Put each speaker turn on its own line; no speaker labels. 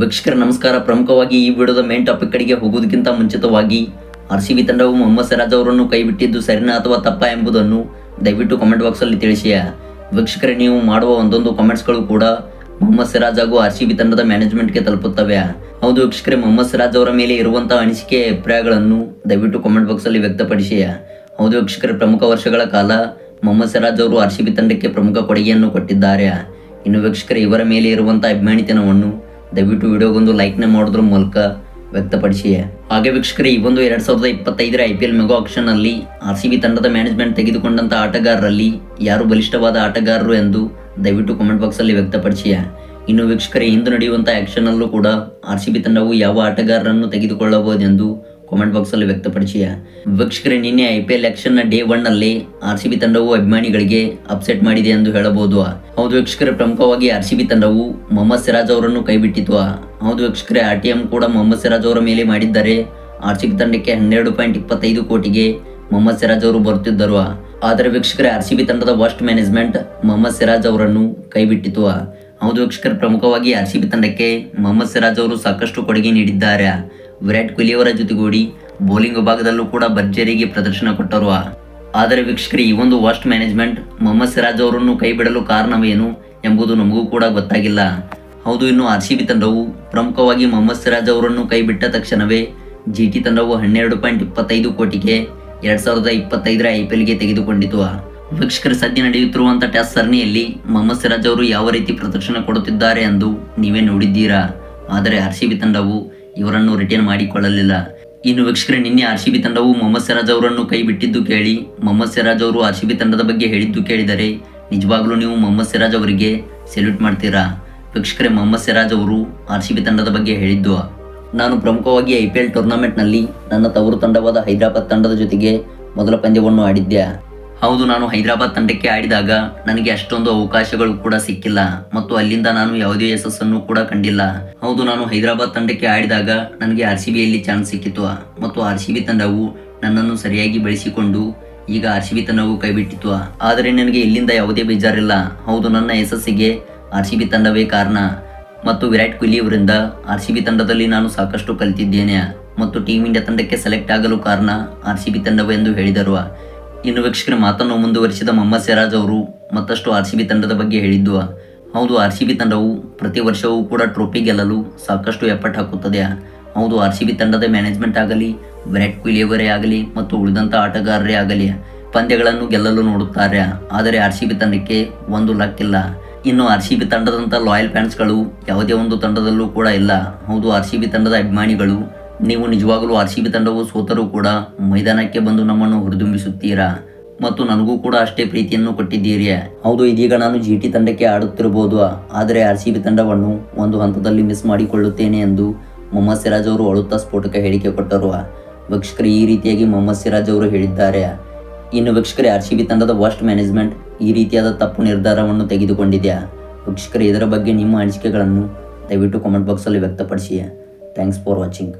ವೀಕ್ಷಕರ ನಮಸ್ಕಾರ. ಪ್ರಮುಖವಾಗಿ ಈ ವಿಡಿಯೋದ ಮೇನ್ ಟಾಪಿಕ್ ಕಡೆಗೆ ಹೋಗುವುದಕ್ಕಿಂತ ಮುಂಚಿತವಾಗಿ ಆರ್ ಸಿ ಬಿ ತಂಡವು ಮೊಹಮ್ಮದ್ ಸಿರಾಜ್ ಅವರನ್ನು ಕೈಬಿಟ್ಟಿದ್ದು ಸರಿನಾ ಅಥವಾ ತಪ್ಪ ಎಂಬುದನ್ನು ದಯವಿಟ್ಟು ಕಾಮೆಂಟ್ ಬಾಕ್ಸಲ್ಲಿ ತಿಳಿಸಿಯ ವೀಕ್ಷಕರೇ, ನೀವು ಮಾಡುವ ಒಂದೊಂದು ಕಾಮೆಂಟ್ಸ್ಗಳು ಕೂಡ ಮೊಹಮ್ಮದ್ ಸಿರಾಜ್ ಹಾಗೂ ಆರ್ ಸಿ ಬಿ ತಂಡದ ಮ್ಯಾನೇಜ್ಮೆಂಟ್ಗೆ ತಲುಪುತ್ತವೆ. ಹೌದು ವೀಕ್ಷಕರೇ, ಮೊಹಮ್ಮದ್ ಸಿರಾಜ್ ಅವರ ಮೇಲೆ ಇರುವಂತಹ ಅನಿಸಿಕೆ, ಅಭಿಪ್ರಾಯಗಳನ್ನು ದಯವಿಟ್ಟು ಕಾಮೆಂಟ್ ಬಾಕ್ಸಲ್ಲಿ ವ್ಯಕ್ತಪಡಿಸಿಯ ಹೌದು ವೀಕ್ಷಕರೇ, ಪ್ರಮುಖ ವರ್ಷಗಳ ಕಾಲ ಮೊಹಮ್ಮದ್ ಸಿರಾಜ್ ಅವರು ಆರ್ ಸಿ ಬಿ ತಂಡಕ್ಕೆ ಪ್ರಮುಖ ಕೊಡುಗೆಯನ್ನು ಕೊಟ್ಟಿದ್ದಾರೆ. ಇನ್ನು ವೀಕ್ಷಕರೇ, ಇವರ ಮೇಲೆ ಇರುವಂತಹ ಅಭಿಮಾನಿತನವನ್ನು ದಯವಿಟ್ಟು ವಿಡಿಯೋಗೊಂದು ಲೈಕ್ನ ಮಾಡೋದ್ರ ಮೂಲಕ ವ್ಯಕ್ತಪಡಿಸಿ. ಹಾಗೆ ವೀಕ್ಷಕರೇ, ಈ ಒಂದು ಎರಡು ಸಾವಿರದ ಇಪ್ಪತ್ತೈದರ I P L mega auction ಅಲ್ಲಿ ಆರ್ ಸಿ ಬಿ ತಂಡದ ಮ್ಯಾನೇಜ್ಮೆಂಟ್ ತೆಗೆದುಕೊಂಡಂಥ ಆಟಗಾರರಲ್ಲಿ ಯಾರು ಬಲಿಷ್ಠವಾದ ಆಟಗಾರರು ಎಂದು ದಯವಿಟ್ಟು ಕಾಮೆಂಟ್ ಬಾಕ್ಸ್ ಅಲ್ಲಿ ವ್ಯಕ್ತಪಡಿಸಿ. ಇನ್ನು ವೀಕ್ಷಕರೇ, ಇಂದು ನಡೆಯುವಂಥ ಆಕ್ಷನ್ ಅಲ್ಲೂ ಕೂಡ ಆರ್ ಸಿ ಬಿ ತಂಡವು ಯಾವ ಆಟಗಾರರನ್ನು ತೆಗೆದುಕೊಳ್ಳಬಹುದೆಂದು ಕಾಮೆಂಟ್ ಬಾಕ್ಸ್ ಅಲ್ಲಿ ವ್ಯಕ್ತಪಡಿಸಿ ವೀಕ್ಷಕರೇ, ನಿನ್ನೆ I P L day one ಅಲ್ಲಿ ಆರ್ ಸಿ ಬಿ ತಂಡವು ಅಭಿಮಾನಿಗಳಿಗೆ ಅಪ್ಸೆಟ್ ಮಾಡಿದೆ ಎಂದು ಹೇಳಬಹುದು. ಹೌದು ವೀಕ್ಷಕರೇ, ಪ್ರಮುಖವಾಗಿ ಆರ್ ಸಿ ಬಿ ತಂಡವು ಮೊಹಮ್ಮದ್ ಸಿರಾಜ್ ಅವರನ್ನು ಕೈಬಿಟ್ಟಿತ್ತು ಹೌದು ವೀಕ್ಷಕರೇ ಆರ್ ಟಿ ಎಂ ಕೂಡ ಮೊಹಮ್ಮದ್ ಸಿರಾಜ್ ಅವರ ಮೇಲೆ ಮಾಡಿದ್ದಾರೆ. ಆರ್ ಸಿ ಬಿ ತಂಡಕ್ಕೆ ಹನ್ನೆರಡು ಪಾಯಿಂಟ್ ಇಪ್ಪತ್ತೈದು ಕೋಟಿಗೆ ಮೊಹಮ್ಮದ್ ಸಿರಾಜ್ ಅವರು ಬರುತ್ತಿದ್ದರು. ಆದರೆ ವೀಕ್ಷಕರೇ ಆರ್ ಸಿ ಬಿ ತಂಡದ ವರ್ಸ್ಟ್ ಮ್ಯಾನೇಜ್ಮೆಂಟ್ ಮೊಹಮ್ಮದ್ ಸಿರಾಜ್ ಅವರನ್ನು ಕೈಬಿಟ್ಟಿತು. ಹೌದು ವೀಕ್ಷಕರೇ, ಪ್ರಮುಖವಾಗಿ ಆರ್ ಸಿ ಬಿ ತಂಡಕ್ಕೆ ಮೊಹಮ್ಮದ್ ಸಿರಾಜ್ ಅವರು ಸಾಕಷ್ಟು ಕೊಡುಗೆ ನೀಡಿದ್ದಾರೆ. ವಿರಾಟ್ ಕೊಹ್ಲಿ ಅವರ ಜೊತೆಗೂಡಿ ಬೌಲಿಂಗ್ ವಿಭಾಗದಲ್ಲೂ ಕೂಡ ಭರ್ಜರಿಗೆ ಪ್ರದರ್ಶನ ಕೊಟ್ಟರು ಆದರೆ ವೀಕ್ಷಕರಿ, ಈ ಒಂದು ವಾಸ್ಟ್ ಮ್ಯಾನೇಜ್ಮೆಂಟ್ ಮೊಹಮ್ಮದ್ ಸಿರಾಜ್ ಅವರನ್ನು ಕೈ ಬಿಡಲು ಕಾರಣವೇನು ಎಂಬುದು ನಮಗೂ ಕೂಡ ಗೊತ್ತಾಗಿಲ್ಲ. ಹೌದು, ಇನ್ನು ಆರ್ ಸಿ ಬಿ ತಂಡವು ಪ್ರಮುಖವಾಗಿ ಮೊಹಮ್ಮದ್ ಸಿರಾಜ್ ಅವರನ್ನು ಕೈ ಬಿಟ್ಟ ತಕ್ಷಣವೇ ಜಿ ಟಿ ತಂಡವು ಹನ್ನೆರಡು ಪಾಯಿಂಟ್ ಇಪ್ಪತ್ತೈದು ಕೋಟಿಗೆ ಎರಡ್ ಸಾವಿರದ ಇಪ್ಪತ್ತೈದರ ಐ ಪಿ ಎಲ್ಗೆ ತೆಗೆದುಕೊಂಡಿತು ವೀಕ್ಷಕರ, ಸದ್ಯ ನಡೆಯುತ್ತಿರುವಂಥ ಟೆಸ್ಟ್ ಸರಣಿಯಲ್ಲಿ ಮೊಹಮ್ಮದ್ ಸಿರಾಜ್ ಅವರು ಯಾವ ರೀತಿ ಪ್ರದರ್ಶನ ಕೊಡುತ್ತಿದ್ದಾರೆ ಎಂದು ನೀವೇ ನೋಡಿದ್ದೀರಾ. ಆದರೆ ಆರ್ ಸಿ ಬಿ ತಂಡವು ಇವರನ್ನು ರಿಟೇನ್ ಮಾಡಿಕೊಳ್ಳಲಿಲ್ಲ. ಇನ್ನು ವೀಕ್ಷಕರೇ, ನಿನ್ನೆ ಆರ್ ಸಿ ಬಿ ತಂಡವು ಮೊಹಮ್ಮದ್ ಸಿರಾಜ್ ಅವರನ್ನು ಕೈ ಬಿಟ್ಟಿದ್ದು ಕೇಳಿ. ಮೊಹಮ್ಮದ್ ಸಿರಾಜ್ ಅವರು ಆರ್ ಸಿ ಬಿ ತಂಡದ ಬಗ್ಗೆ ಹೇಳಿದ್ದು ಕೇಳಿದರೆ, ನಿಜವಾಗ್ಲೂ ನೀವು ಮೊಹಮ್ಮದ್ ಸಿರಾಜ್ ಅವರಿಗೆ ಸೆಲ್ಯೂಟ್ ಮಾಡ್ತೀರಾ? ವೀಕ್ಷಕರೇ, ಮೊಹಮ್ಮದ್ ಸಿರಾಜ್ ಅವರು ಆರ್ ಸಿ ಬಿ ತಂಡದ ಬಗ್ಗೆ ಹೇಳಿದ್ದು. ನಾನು ಪ್ರಮುಖವಾಗಿ ಐ ಪಿ ಎಲ್ ಟೂರ್ನಮೆಂಟ್ನಲ್ಲಿ ನನ್ನ ತವರು ತಂಡವಾದ ಹೈದರಾಬಾದ್ ತಂಡದ ಜೊತೆಗೆ ಮೊದಲ ಪಂದ್ಯವನ್ನು ಆಡಿದ್ದೆ. ಹೌದು, ನಾನು ಹೈದರಾಬಾದ್ ತಂಡಕ್ಕೆ ಆಡಿದಾಗ ನನಗೆ ಅಷ್ಟೊಂದು ಅವಕಾಶಗಳು ಕೂಡ ಸಿಕ್ಕಿಲ್ಲ. ಮತ್ತು ಅಲ್ಲಿಂದ ನಾನು ಯಾವುದೇ ಯಶಸ್ಸನ್ನು ಕೂಡ ಕಂಡಿಲ್ಲ. ಹೌದು, ನಾನು ಹೈದರಾಬಾದ್ ತಂಡಕ್ಕೆ ಆಡಿದಾಗ ನನಗೆ ಆರ್ ಸಿ ಬಿಯಲ್ಲಿ ಚಾನ್ಸ್ ಸಿಕ್ಕಿತು ಮತ್ತು ಆರ್ ಸಿ ಬಿ ತಂಡವು ನನ್ನನ್ನು ಸರಿಯಾಗಿ ಬೆಳೆಸಿಕೊಂಡು ಈಗ ಆರ್ ಸಿ ಬಿ ತಂಡವು ಕೈಬಿಟ್ಟಿತ್ತು. ಆದರೆ ನನಗೆ ಇಲ್ಲಿಂದ ಯಾವುದೇ ಬೇಜಾರಿಲ್ಲ. ಹೌದು, ನನ್ನ ಯಶಸ್ಸಿಗೆ ಆರ್ ಸಿ ಬಿ ತಂಡವೇ ಕಾರಣ. ಮತ್ತು ವಿರಾಟ್ ಕೊಹ್ಲಿ ಅವರಿಂದ ಆರ್ ಸಿ ಬಿ ತಂಡದಲ್ಲಿ ನಾನು ಸಾಕಷ್ಟು ಕಲಿತಿದ್ದೇನೆ. ಮತ್ತು ಟೀಮ್ ಇಂಡಿಯಾ ತಂಡಕ್ಕೆ ಸೆಲೆಕ್ಟ್ ಆಗಲು ಕಾರಣ ಆರ್ ಸಿ ಬಿ ತಂಡವು ಎಂದು ಹೇಳಿದರು. ಇನ್ನು ವೀಕ್ಷಕರ ಮಾತನ್ನು ಮುಂದುವರಿಸಿದ ಮೊಹಮ್ಮದ್ ಸಿರಾಜ್ ಅವರು ಮತ್ತಷ್ಟು ಆರ್ ಸಿ ಬಿ ತಂಡದ ಬಗ್ಗೆ ಹೇಳಿದ್ದು, ಹೌದು, ಆರ್ ಸಿ ಬಿ ತಂಡವು ಪ್ರತಿ ವರ್ಷವೂ ಕೂಡ ಟ್ರೋಫಿ ಗೆಲ್ಲಲು ಸಾಕಷ್ಟು ಎಫರ್ಟ್ ಹಾಕುತ್ತದೆ. ಹೌದು, ಆರ್ ಸಿ ಬಿ ತಂಡದ ಮ್ಯಾನೇಜ್ಮೆಂಟ್ ಆಗಲಿ, ವಿರಾಟ್ ಕೊಹ್ಲಿ ಅವರೇ ಆಗಲಿ ಮತ್ತು ಉಳಿದಂಥ ಆಟಗಾರರೇ ಆಗಲಿ ಪಂದ್ಯಗಳನ್ನು ಗೆಲ್ಲಲು ನೋಡುತ್ತಾರೆ. ಆದರೆ ಆರ್ ಸಿ ಬಿ ತಂಡಕ್ಕೆ ಒಂದು ಲಕ್ ಇಲ್ಲ. ಇನ್ನು ಆರ್ ಸಿ ಬಿ ತಂಡದಂಥ ಲಾಯಲ್ ಫ್ಯಾನ್ಸ್ಗಳು ಯಾವುದೇ ಒಂದು ತಂಡದಲ್ಲೂ ಕೂಡ ಇಲ್ಲ. ಹೌದು, ಆರ್ ಸಿ ಬಿ ತಂಡದ ಅಭಿಮಾನಿಗಳು ನೀವು ನಿಜವಾಗಲೂ ಆರ್ ಸಿ ಬಿ ತಂಡವು ಸೋತರೂ ಕೂಡ ಮೈದಾನಕ್ಕೆ ಬಂದು ನಮ್ಮನ್ನು ಹುರಿದುಂಬಿಸುತ್ತೀರಾ? ಮತ್ತು ನನಗೂ ಕೂಡ ಅಷ್ಟೇ ಪ್ರೀತಿಯನ್ನು ಕೊಟ್ಟಿದ್ದೀರಿ. ಹೌದು, ಇದೀಗ ನಾನು ಜಿ ಟಿ ತಂಡಕ್ಕೆ ಆಡುತ್ತಿರಬಹುದು. ಆದರೆ ಆರ್ ಸಿ ಬಿ ತಂಡವನ್ನು ಒಂದು ಹಂತದಲ್ಲಿ ಮಿಸ್ ಮಾಡಿಕೊಳ್ಳುತ್ತೇನೆ ಎಂದು ಮೊಹಮ್ಮದ್ ಸಿರಾಜ್ ಅವರು ಅಳುತ್ತಾ ಸ್ಫೋಟಕ ಹೇಳಿಕೆ ಕೊಟ್ಟರು. ವೀಕ್ಷಕರು, ಈ ರೀತಿಯಾಗಿ ಮೊಹಮ್ಮದ್ ಸಿರಾಜ್ ಅವರು ಹೇಳಿದ್ದಾರೆ. ಇನ್ನು ವೀಕ್ಷಕರೇ ಆರ್ ಸಿ ಬಿ ತಂಡದ ವರ್ಸ್ಟ್ ಮ್ಯಾನೇಜ್ಮೆಂಟ್ ಈ ರೀತಿಯಾದ ತಪ್ಪು ನಿರ್ಧಾರವನ್ನು ತೆಗೆದುಕೊಂಡಿದೆ. ವೀಕ್ಷಕರೇ, ಇದರ ಬಗ್ಗೆ ನಿಮ್ಮ ಅನಿಸಿಕೆಗಳನ್ನು ದಯವಿಟ್ಟು ಕಾಮೆಂಟ್ ಬಾಕ್ಸಲ್ಲಿ ವ್ಯಕ್ತಪಡಿಸಿ. Thanks for watching.